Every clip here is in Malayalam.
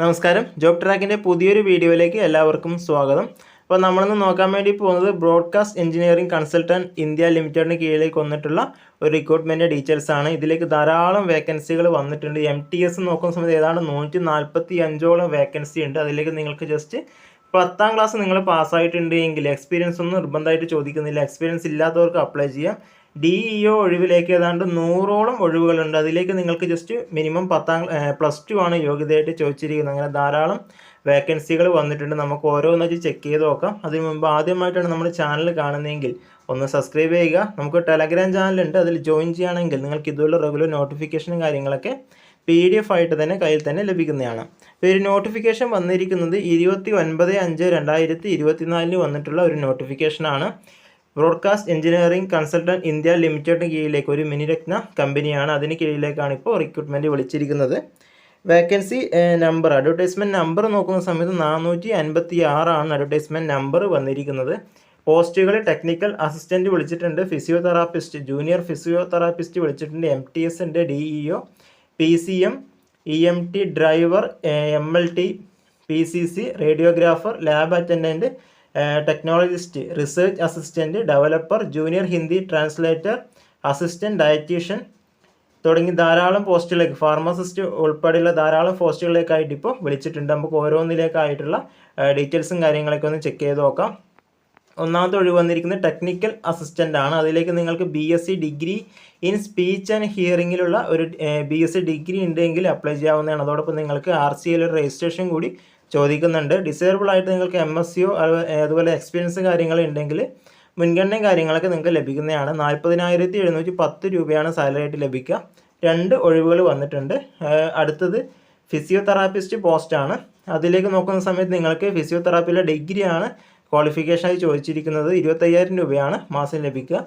നമസ്കാരം. ജോബ് ട്രാക്കിന്റെ പുതിയൊരു വീഡിയോയിലേക്ക് എല്ലാവർക്കും സ്വാഗതം. അപ്പോൾ നമ്മളിന്ന് നോക്കാൻ വേണ്ടി പോകുന്നത് ബ്രോഡ്കാസ്റ്റ് എഞ്ചിനീയറിംഗ് കൺസൾട്ടന്റ് ഇന്ത്യ ലിമിറ്റഡിന് കീഴിലേക്ക് വന്നിട്ടുള്ള ഒരു റിക്രൂട്ട്മെന്റ് ഡീറ്റെയിൽസ് ആണ്. ഇതിലേക്ക് ധാരാളം വേക്കൻസികൾ വന്നിട്ടുണ്ട്. എം ടി എസ് നോക്കുന്ന സമയത്ത് ഏതാണ്ട് നൂറ്റി നാൽപ്പത്തി അഞ്ചോളം വേക്കൻസി ഉണ്ട്. അതിലേക്ക് നിങ്ങൾക്ക് ജസ്റ്റ് പത്താം ക്ലാസ് നിങ്ങൾ പാസ്സായിട്ടുണ്ട് എങ്കിൽ എക്സ്പീരിയൻസ് ഒന്നും നിർബന്ധമായിട്ട് ചോദിക്കുന്നില്ല. എക്സ്പീരിയൻസ് ഇല്ലാത്തവർക്ക് അപ്ലൈ ചെയ്യാം. ഡി ഇ ഒ ഒഴിവിലേക്ക് ഏതാണ്ട് നൂറോളം ഒഴിവുകളുണ്ട്. അതിലേക്ക് നിങ്ങൾക്ക് ജസ്റ്റ് മിനിമം പത്താം പ്ലസ് ടു ആണ് യോഗ്യതയായിട്ട് ചോദിച്ചിരിക്കുന്നത്. അങ്ങനെ ധാരാളം വേക്കൻസികൾ വന്നിട്ടുണ്ട്. നമുക്ക് ഓരോന്ന് വെച്ച് ചെക്ക് ചെയ്ത് നോക്കാം. അതിനു മുമ്പ് ആദ്യമായിട്ടാണ് നമ്മുടെ ചാനൽ കാണുന്നതെങ്കിൽ ഒന്ന് സബ്സ്ക്രൈബ് ചെയ്യുക. നമുക്ക് ടെലഗ്രാം ചാനലുണ്ട് അതിൽ ജോയിൻ ചെയ്യുകയാണെങ്കിൽ നിങ്ങൾക്ക് ഇതുപോലെ റെഗുലർ നോട്ടിഫിക്കേഷനും കാര്യങ്ങളൊക്കെ പി ഡി എഫ് ആയിട്ട് തന്നെ കയ്യിൽ തന്നെ ലഭിക്കുന്നതാണ്. അപ്പോൾ ഒരു നോട്ടിഫിക്കേഷൻ വന്നിരിക്കുന്നത് ഇരുപത്തി ഒൻപത് അഞ്ച് രണ്ടായിരത്തി ഇരുപത്തിനാലിന് വന്നിട്ടുള്ള ഒരു നോട്ടിഫിക്കേഷനാണ് ബ്രോഡ്കാസ്റ്റ് എഞ്ചിനീയറിംഗ് കൺസൾട്ടന്റ് ഇന്ത്യ ലിമിറ്റഡിന് കീഴിലേക്ക് ഒരു മിനിരത്ന കമ്പനിയാണ്. അതിന് കീഴിലേക്കാണ് ഇപ്പോൾ റിക്രൂട്ട്മെന്റ് വിളിച്ചിരിക്കുന്നത്. വേക്കൻസി നമ്പർ അഡ്വർടൈസ്മെന്റ് നമ്പർ നോക്കുന്ന സമയത്ത് നാനൂറ്റി അൻപത്തി ആറാണ് അഡ്വർടൈസ്മെന്റ് നമ്പർ വന്നിരിക്കുന്നത്. പോസ്റ്റുകൾ ടെക്നിക്കൽ അസിസ്റ്റന്റ് വിളിച്ചിട്ടുണ്ട് ഫിസിയോതെറാപ്പിസ്റ്റ് ജൂനിയർ ഫിസിയോതെറാപ്പിസ്റ്റ് വിളിച്ചിട്ടുണ്ട് എം ടി എസ് ഉണ്ട് D E O P C M E M T driver M L T P C C radiographer lab attendant technologist research assistant developer junior Hindi translator assistant dietician തുടങ്ങി ധാരാളം പോസ്റ്റുകളിലേക്ക് ഫാർമസിസ്റ്റ് ഉൾപ്പെടെയുള്ള ധാരാളം പോസ്റ്റുകളിലേക്കായിട്ട് ഇപ്പോൾ വിളിച്ചിട്ടുണ്ട്. നമുക്ക് ഓരോന്നിലേക്കായിട്ടുള്ള ഡീറ്റെയിൽസും കാര്യങ്ങളൊക്കെ ഒന്ന് ചെക്ക് ചെയ്ത് നോക്കാം. ഒന്നാമത്തെ ഒഴിവ് വന്നിരിക്കുന്നത് ടെക്നിക്കൽ അസിസ്റ്റന്റ് ആണ്. അതിലേക്ക് നിങ്ങൾക്ക് B S C degree in speech and ഹിയറിങ്ങിലുള്ള ഒരു ബി എസ് സി ഡിഗ്രി ഉണ്ടെങ്കിൽ അപ്ലൈ ചെയ്യാവുന്നതാണ്. അതോടൊപ്പം നിങ്ങൾക്ക് ആർ സി ഒരു രജിസ്ട്രേഷൻ കൂടി ചോദിക്കുന്നുണ്ട്. ഡിസേബിൾ ആയിട്ട് നിങ്ങൾക്ക് എം എസ് സിയോ അതുപോലെ എക്സ്പീരിയൻസ് കാര്യങ്ങൾ ഉണ്ടെങ്കിൽ കാര്യങ്ങളൊക്കെ നിങ്ങൾക്ക് ലഭിക്കുന്നതാണ്. നാൽപ്പതിനായിരത്തി എഴുന്നൂറ്റി പത്ത് രൂപയാണ് സാലറി ആയിട്ട് ലഭിക്കുക. രണ്ട് ഒഴിവുകൾ വന്നിട്ടുണ്ട്. അടുത്തത് ഫിസിയോതെറാപ്പിസ്റ്റ് പോസ്റ്റാണ് അതിലേക്ക് നോക്കുന്ന സമയത്ത് നിങ്ങൾക്ക് ഫിസിയോതെറാപ്പിയിലെ ഡിഗ്രിയാണ് ക്വാളിഫിക്കേഷനായി ചോദിച്ചിരിക്കുന്നത്. ഇരുപത്തയ്യായിരം രൂപയാണ് മാസം ലഭിക്കുക.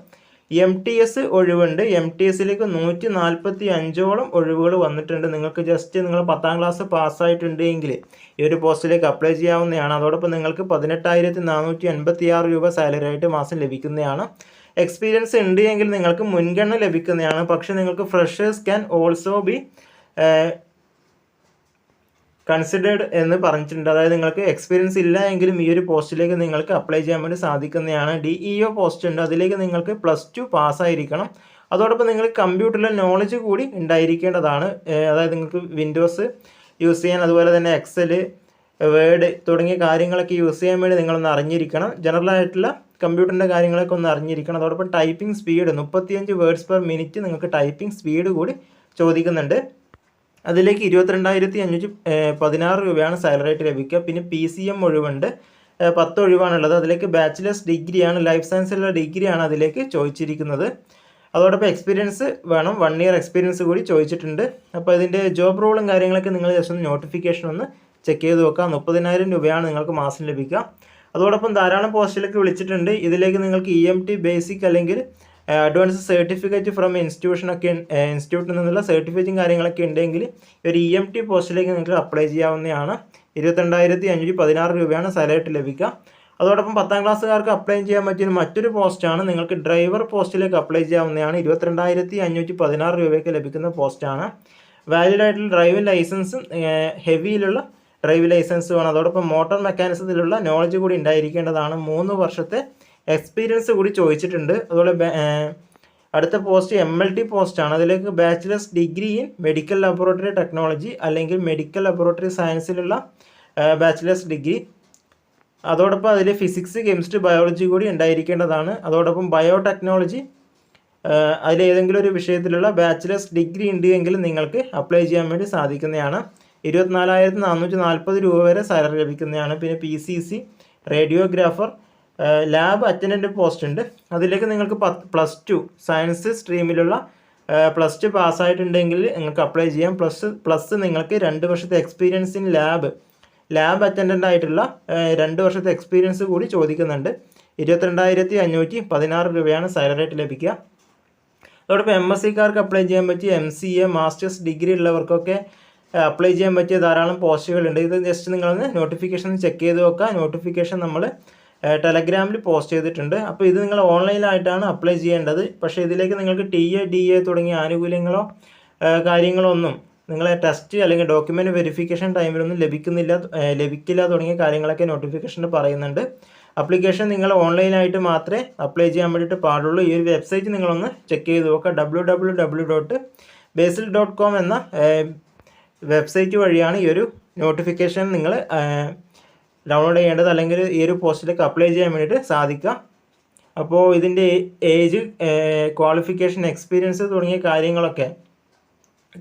എം ടി എസ് ഒഴിവുണ്ട്. എം ടി എസിലേക്ക് നൂറ്റി നാൽപ്പത്തി അഞ്ചോളം ഒഴിവുകൾ വന്നിട്ടുണ്ട്. നിങ്ങൾക്ക് ജസ്റ്റ് നിങ്ങൾ പത്താം ക്ലാസ് പാസ്സായിട്ടുണ്ടെങ്കിൽ ഈ ഒരു പോസ്റ്റിലേക്ക് അപ്ലൈ ചെയ്യാവുന്നതാണ്. അതോടൊപ്പം നിങ്ങൾക്ക് പതിനെട്ടായിരത്തി നാനൂറ്റി എൺപത്തി ആറ് രൂപ സാലറി ആയിട്ട് മാസം ലഭിക്കുന്നതാണ്. എക്സ്പീരിയൻസ് ഉണ്ട് എങ്കിൽ നിങ്ങൾക്ക് മുൻഗണന ലഭിക്കുന്നതാണ്. പക്ഷേ നിങ്ങൾക്ക് freshers can also be considered എന്ന് പറഞ്ഞിട്ടുണ്ട്. അതായത് നിങ്ങൾക്ക് എക്സ്പീരിയൻസ് ഇല്ല എങ്കിലും ഈ ഒരു പോസ്റ്റിലേക്ക് നിങ്ങൾക്ക് അപ്ലൈ ചെയ്യാൻ വേണ്ടി സാധിക്കുന്നതാണ്. ഡി ഇ ഒ പോസ്റ്റ് ഉണ്ട്. അതിലേക്ക് നിങ്ങൾക്ക് പ്ലസ് ടു പാസ്സായിരിക്കണം അതോടൊപ്പം നിങ്ങൾ കമ്പ്യൂട്ടറിലെ നോളജ് കൂടി ഉണ്ടായിരിക്കേണ്ടതാണ്. അതായത് നിങ്ങൾക്ക് വിൻഡോസ് യൂസ് ചെയ്യാൻ അതുപോലെ തന്നെ എക്സൽ വേഡ് തുടങ്ങിയ കാര്യങ്ങളൊക്കെ യൂസ് ചെയ്യാൻ വേണ്ടി നിങ്ങളൊന്ന് അറിഞ്ഞിരിക്കണം. ജനറൽ ആയിട്ടുള്ള കമ്പ്യൂട്ടറിന്റെ കാര്യങ്ങളൊക്കെ ഒന്ന് അറിഞ്ഞിരിക്കണം. അതോടൊപ്പം ടൈപ്പിംഗ് സ്പീഡ് മുപ്പത്തിയഞ്ച് വേർഡ്സ് പെർ മിനിറ്റ് നിങ്ങൾക്ക് ടൈപ്പിംഗ് സ്പീഡ് കൂടി ചോദിക്കുന്നുണ്ട്. അതിലേക്ക് ഇരുപത്തിരണ്ടായിരത്തി അഞ്ഞൂറ്റി പതിനാറ് രൂപയാണ് സാലറി ആയിട്ട് ലഭിക്കുക. പിന്നെ പി സി എം ഒഴിവുണ്ട്. പത്ത് ഒഴിവാണുള്ളത്. അതിലേക്ക് ബാച്ചിലേഴ്സ് ഡിഗ്രിയാണ് ലൈഫ് സയൻസിലുള്ള ഡിഗ്രിയാണ് അതിലേക്ക് ചോദിച്ചിരിക്കുന്നത്. അതോടൊപ്പം എക്സ്പീരിയൻസ് വേണം. വൺ ഇയർ എക്സ്പീരിയൻസ് കൂടി ചോദിച്ചിട്ടുണ്ട്. അപ്പോൾ ഇതിന്റെ ജോബ് റോളും കാര്യങ്ങളൊക്കെ നിങ്ങൾ ജസ്റ്റ് ഒന്ന് നോട്ടിഫിക്കേഷൻ ഒന്ന് ചെക്ക് ചെയ്ത് നോക്കാം മുപ്പതിനായിരം രൂപയാണ് നിങ്ങൾക്ക് മാസം ലഭിക്കുക. അതോടൊപ്പം ധാരാളം പോസ്റ്റിലേക്ക് വിളിച്ചിട്ടുണ്ട്. ഇതിലേക്ക് നിങ്ങൾക്ക് ഇ എം ടി ബേസിക് അല്ലെങ്കിൽ അഡ്വാൻസ് സർട്ടിഫിക്കറ്റ് ഫ്രം ഇൻസ്റ്റിറ്റ്യൂഷനൊക്കെ ഇൻസ്റ്റിറ്റ്യൂട്ടിൽ നിന്നുള്ള സർട്ടിഫിക്കറ്റും കാര്യങ്ങളൊക്കെ ഉണ്ടെങ്കിൽ ഒരു ഇ എം ടി പോസ്റ്റിലേക്ക് നിങ്ങൾക്ക് അപ്ലൈ ചെയ്യാവുന്നതാണ്. ഇരുപത്തിരണ്ടായിരത്തി അഞ്ഞൂറ്റി പതിനാറ് രൂപയാണ് സാലറി ലഭിക്കുക. അതോടൊപ്പം പത്താം ക്ലാസ്സുകാർക്ക് അപ്ലൈ ചെയ്യാൻ പറ്റിയ മറ്റൊരു പോസ്റ്റാണ് നിങ്ങൾക്ക് ഡ്രൈവർ പോസ്റ്റിലേക്ക് അപ്ലൈ ചെയ്യാവുന്നതാണ്. ഇരുപത്തിരണ്ടായിരത്തി അഞ്ഞൂറ്റി പതിനാറ് രൂപയ്ക്ക് ലഭിക്കുന്ന പോസ്റ്റാണ് വാലിഡ് ആയിട്ടുള്ള ഡ്രൈവിംഗ് ലൈസൻസും ഹെവിയിലുള്ള ഡ്രൈവിംഗ് ലൈസൻസ് വേണം. അതോടൊപ്പം മോട്ടോർ മെക്കാനിസത്തിലുള്ള നോളജ് കൂടി ഉണ്ടായിരിക്കേണ്ടതാണ്. മൂന്ന് വർഷത്തെ എക്സ്പീരിയൻസ് കൂടി ചോദിച്ചിട്ടുണ്ട്. അതുപോലെ അടുത്ത പോസ്റ്റ് എം എൽ ടി പോസ്റ്റാണ് അതിലേക്ക് bachelor's degree in medical laboratory technology അല്ലെങ്കിൽ മെഡിക്കൽ ലബോറട്ടറി സയൻസിലുള്ള ബാച്ചിലേഴ്സ് ഡിഗ്രി അതോടൊപ്പം അതിൽ ഫിസിക്സ് കെമിസ്ട്രി ബയോളജി കൂടി ഉണ്ടായിരിക്കേണ്ടതാണ്. അതോടൊപ്പം ബയോടെക്നോളജി അതിലേതെങ്കിലും ഒരു വിഷയത്തിലുള്ള ബാച്ചിലേഴ്സ് ഡിഗ്രി ഉണ്ട് എങ്കിൽ നിങ്ങൾക്ക് അപ്ലൈ ചെയ്യാൻ വേണ്ടി സാധിക്കുന്നതാണ്. ഇരുപത്തിനാലായിരത്തി നാനൂറ്റി നാൽപ്പത് രൂപ വരെ സാലറി ലഭിക്കുന്നതാണ്. പിന്നെ P C C radiographer lab attendant post ഉണ്ട്. അതിലേക്ക് നിങ്ങൾക്ക് പ്ലസ് ടു സയൻസ് സ്ട്രീമിലുള്ള പ്ലസ് ടു പാസ്സായിട്ടുണ്ടെങ്കിൽ നിങ്ങൾക്ക് അപ്ലൈ ചെയ്യാം. പ്ലസ് പ്ലസ് നിങ്ങൾക്ക് രണ്ട് വർഷത്തെ experience in lab lab attendant ആയിട്ടുള്ള രണ്ട് വർഷത്തെ എക്സ്പീരിയൻസ് കൂടി ചോദിക്കുന്നുണ്ട്. ഇരുപത്തിരണ്ടായിരത്തി അഞ്ഞൂറ്റി പതിനാറ് രൂപയാണ് സാലറി ആയിട്ട് ലഭിക്കുക. അതോടൊപ്പം എം എസ് സിക്കാർക്ക് അപ്ലൈ ചെയ്യാൻ പറ്റിയ M C A master's degree ഉള്ളവർക്കൊക്കെ apply ചെയ്യാൻ പറ്റിയ ധാരാളം പോസ്റ്റുകളുണ്ട് ഇത് ജസ്റ്റ് നിങ്ങളൊന്ന് നോട്ടിഫിക്കേഷൻ ചെക്ക് ചെയ്ത് നോക്കുക. നോട്ടിഫിക്കേഷൻ നമ്മൾ ടെലഗ്രാമിൽ പോസ്റ്റ് ചെയ്തിട്ടുണ്ട്. അപ്പോൾ ഇത് നിങ്ങൾ ഓൺലൈനായിട്ടാണ് അപ്ലൈ ചെയ്യേണ്ടത്. പക്ഷേ ഇതിലേക്ക് നിങ്ങൾക്ക് ടി എ ഡി എ തുടങ്ങിയ ആനുകൂല്യങ്ങളോ കാര്യങ്ങളോ ഒന്നും നിങ്ങളെ ടെസ്റ്റ് അല്ലെങ്കിൽ ഡോക്യുമെന്റ് വെരിഫിക്കേഷൻ ടൈമിലൊന്നും ലഭിക്കുന്നില്ല ലഭിക്കില്ല തുടങ്ങിയ കാര്യങ്ങളൊക്കെ നോട്ടിഫിക്കേഷനിൽ പറയുന്നുണ്ട്. അപ്ലിക്കേഷൻ നിങ്ങൾ ഓൺലൈനായിട്ട് മാത്രമേ അപ്ലൈ ചെയ്യാൻ വേണ്ടിയിട്ട് പാടുള്ളൂ. ഈ ഒരു വെബ്സൈറ്റ് നിങ്ങളൊന്ന് ചെക്ക് ചെയ്ത് നോക്കുക. W W W dot basil dot com എന്ന വെബ്സൈറ്റ് വഴിയാണ് ഈ ഒരു നോട്ടിഫിക്കേഷൻ നിങ്ങൾ ഡൗൺലോഡ് ചെയ്യേണ്ടത് അല്ലെങ്കിൽ ഈ ഒരു പോസ്റ്റിലേക്ക് അപ്ലൈ ചെയ്യാൻ വേണ്ടിയിട്ട് സാധിക്കുക. അപ്പോൾ ഇതിന്റെ ഏജ് ക്വാളിഫിക്കേഷൻ എക്സ്പീരിയൻസ് തുടങ്ങിയ കാര്യങ്ങളൊക്കെ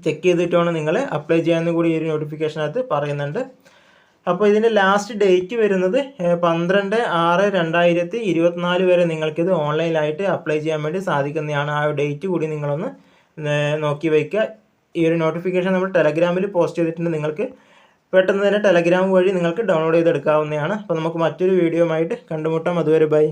ചെക്ക് ചെയ്തിട്ടാണ് നിങ്ങൾ അപ്ലൈ ചെയ്യാമെന്ന് കൂടി ഈ ഒരു നോട്ടിഫിക്കേഷനകത്ത് പറയുന്നുണ്ട്. അപ്പോൾ ഇതിന്റെ ലാസ്റ്റ് ഡേറ്റ് വരുന്നത് പന്ത്രണ്ട് ആറ് രണ്ടായിരത്തി ഇരുപത്തിനാല് വരെ നിങ്ങൾക്കിത് ഓൺലൈനായിട്ട് അപ്ലൈ ചെയ്യാൻ വേണ്ടി സാധിക്കുന്നതാണ്. ആ ഡേറ്റ് കൂടി നിങ്ങളൊന്ന് നോക്കി വയ്ക്കുക. ഈ ഒരു നോട്ടിഫിക്കേഷൻ നമ്മൾ ടെലഗ്രാമിൽ പോസ്റ്റ് ചെയ്തിട്ടുണ്ട്. നിങ്ങൾക്ക് പെട്ടെന്ന് തന്നെ ടെലഗ്രാം വഴി നിങ്ങൾക്ക് ഡൗൺലോഡ് ചെയ്തെടുക്കാവുന്നതാണ്. അപ്പോൾ നമുക്ക് മറ്റൊരു വീഡിയോ ആയിട്ട് കണ്ടുമുട്ടാം. അതുവരെ ബൈ.